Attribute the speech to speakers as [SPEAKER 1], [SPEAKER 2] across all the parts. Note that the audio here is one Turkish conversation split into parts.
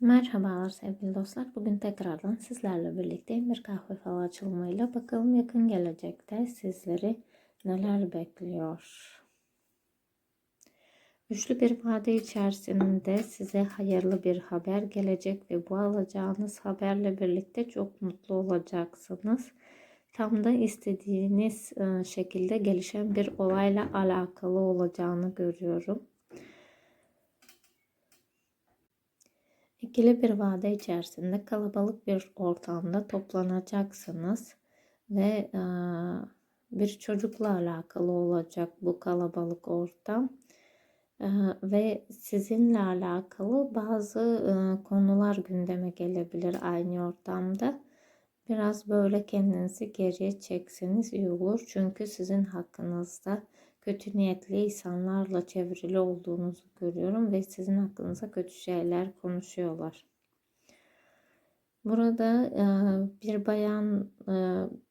[SPEAKER 1] Merhabalar sevgili dostlar. Bugün tekrardan sizlerle birlikteyim. Bir kahve falı açılımıyla bakalım yakın gelecekte sizleri neler bekliyor. Üçlü bir vade içerisinde size hayırlı bir haber gelecek ve bu alacağınız haberle birlikte çok mutlu olacaksınız. Tam da istediğiniz e, şekilde gelişen bir olayla alakalı olacağını görüyorum. İkili bir vade içerisinde kalabalık bir ortamda toplanacaksınız ve bir çocukla alakalı olacak bu kalabalık ortam ve sizinle alakalı bazı konular gündeme gelebilir aynı ortamda. Biraz böyle kendinizi geriye çekseniz iyi olur çünkü sizin hakkınızda kötü niyetli insanlarla çevrili olduğunuzu görüyorum ve sizin hakkınıza kötü şeyler konuşuyorlar. Burada e, bir bayan e,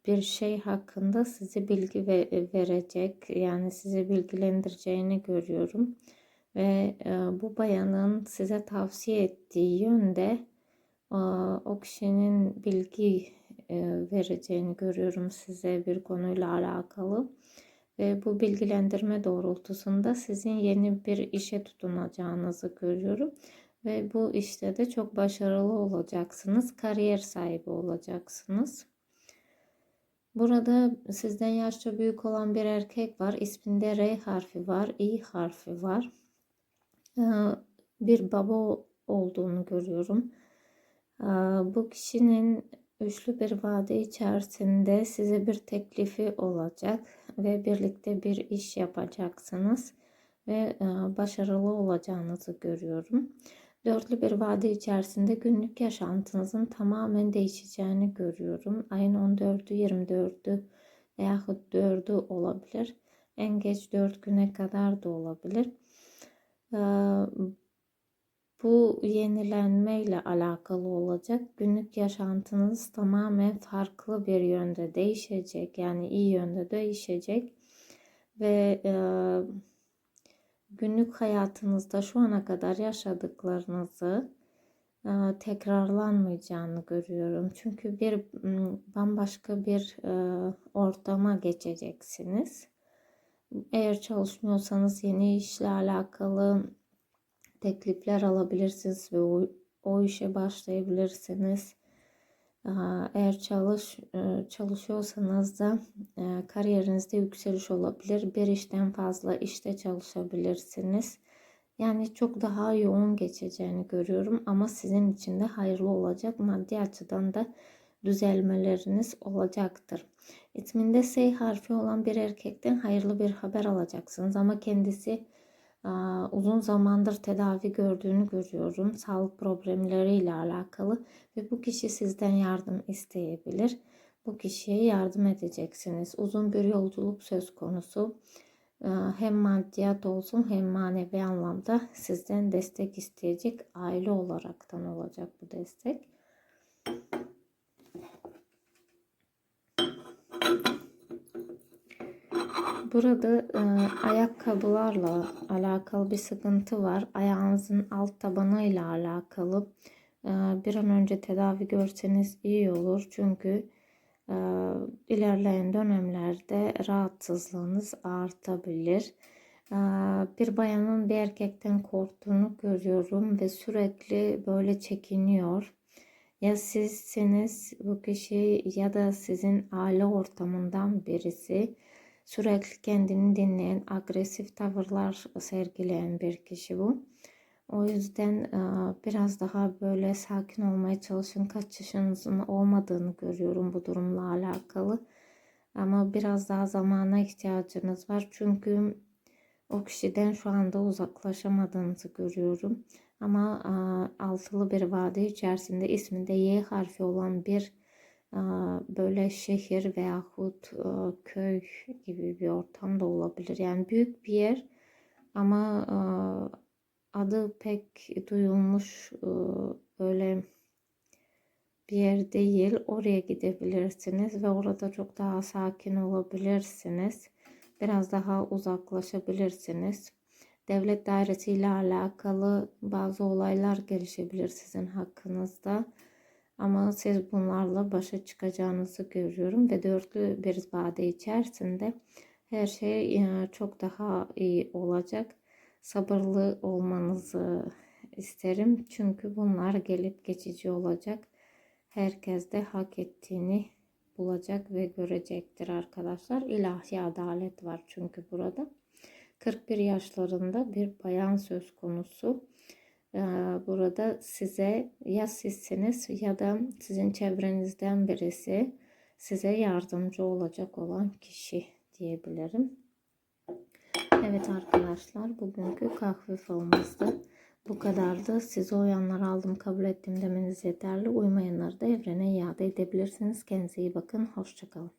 [SPEAKER 1] bir şey hakkında size bilgi verecek, yani sizi bilgilendireceğini görüyorum. Ve e, bu bayanın size tavsiye ettiği yönde o kişinin bilgi vereceğini görüyorum size bir konuyla alakalı ve bu bilgilendirme doğrultusunda sizin yeni bir işe tutunacağınızı görüyorum. Ve bu işte de çok başarılı olacaksınız. Kariyer sahibi olacaksınız. Burada sizden yaşça büyük olan bir erkek var. İsminde R harfi var, İ harfi var. Ee, bir baba olduğunu görüyorum. Ee, bu kişinin üçlü bir vade içerisinde size bir teklifi olacak ve birlikte bir iş yapacaksınız ve e, başarılı olacağınızı görüyorum. Dörtlü bir vade içerisinde günlük yaşantınızın tamamen değişeceğini görüyorum. Ayın 14'ü, 24'ü veyahut 4'ü olabilir. En geç 4 güne kadar da olabilir. Bu yenilenme ile alakalı olacak. Günlük yaşantınız tamamen farklı bir yönde değişecek. Yani iyi yönde değişecek. Ve e, günlük hayatınızda şu ana kadar yaşadıklarınızı e, tekrarlanmayacağını görüyorum. Çünkü bir bambaşka bir e, ortama geçeceksiniz. Eğer çalışmıyorsanız yeni işle alakalı teklifler alabilirsiniz ve o, o işe başlayabilirsiniz. Eğer çalış e, çalışıyorsanız da e, kariyerinizde yükseliş olabilir. Bir işten fazla işte çalışabilirsiniz. Yani çok daha yoğun geçeceğini görüyorum ama sizin için de hayırlı olacak. Maddi açıdan da düzelmeleriniz olacaktır. İsminde S harfi olan bir erkekten hayırlı bir haber alacaksınız ama kendisi uzun zamandır tedavi gördüğünü görüyorum. Sağlık problemleriyle alakalı ve bu kişi sizden yardım isteyebilir. Bu kişiye yardım edeceksiniz. Uzun bir yolculuk söz konusu. Hem maddiyat olsun hem manevi anlamda sizden destek isteyecek aile olaraktan olacak bu destek. Burada e, ayakkabılarla alakalı bir sıkıntı var. Ayağınızın alt tabanıyla alakalı e, bir an önce tedavi görseniz iyi olur. Çünkü e, ilerleyen dönemlerde rahatsızlığınız artabilir. E, bir bayanın bir erkekten korktuğunu görüyorum ve sürekli böyle çekiniyor. Ya sizsiniz bu kişi ya da sizin aile ortamından birisi sürekli kendini dinleyen, agresif tavırlar sergileyen bir kişi bu. O yüzden biraz daha böyle sakin olmaya çalışın. Kaç yaşınızın olmadığını görüyorum bu durumla alakalı. Ama biraz daha zamana ihtiyacınız var. Çünkü o kişiden şu anda uzaklaşamadığınızı görüyorum. Ama altılı bir vade içerisinde isminde Y harfi olan bir böyle şehir veyahut köy gibi bir ortam da olabilir. Yani büyük bir yer ama adı pek duyulmuş böyle bir yer değil. Oraya gidebilirsiniz ve orada çok daha sakin olabilirsiniz. Biraz daha uzaklaşabilirsiniz. devlet dairesiyle alakalı bazı olaylar gelişebilir sizin hakkınızda. Ama siz bunlarla başa çıkacağınızı görüyorum ve dörtlü bir vade içerisinde her şey e, çok daha iyi olacak. Sabırlı olmanızı isterim. Çünkü bunlar gelip geçici olacak. Herkes de hak ettiğini bulacak ve görecektir arkadaşlar. İlahi adalet var çünkü burada. 41 yaşlarında bir bayan söz konusu. Ee, Burada size ya sizsiniz ya da sizin çevrenizden birisi size yardımcı olacak olan kişi diyebilirim. Evet arkadaşlar bugünkü kahve falımızda bu kadardı. Size uyanları aldım kabul ettim demeniz yeterli. Uymayanları da evrene iade edebilirsiniz. Kendinize iyi bakın. Hoşçakalın.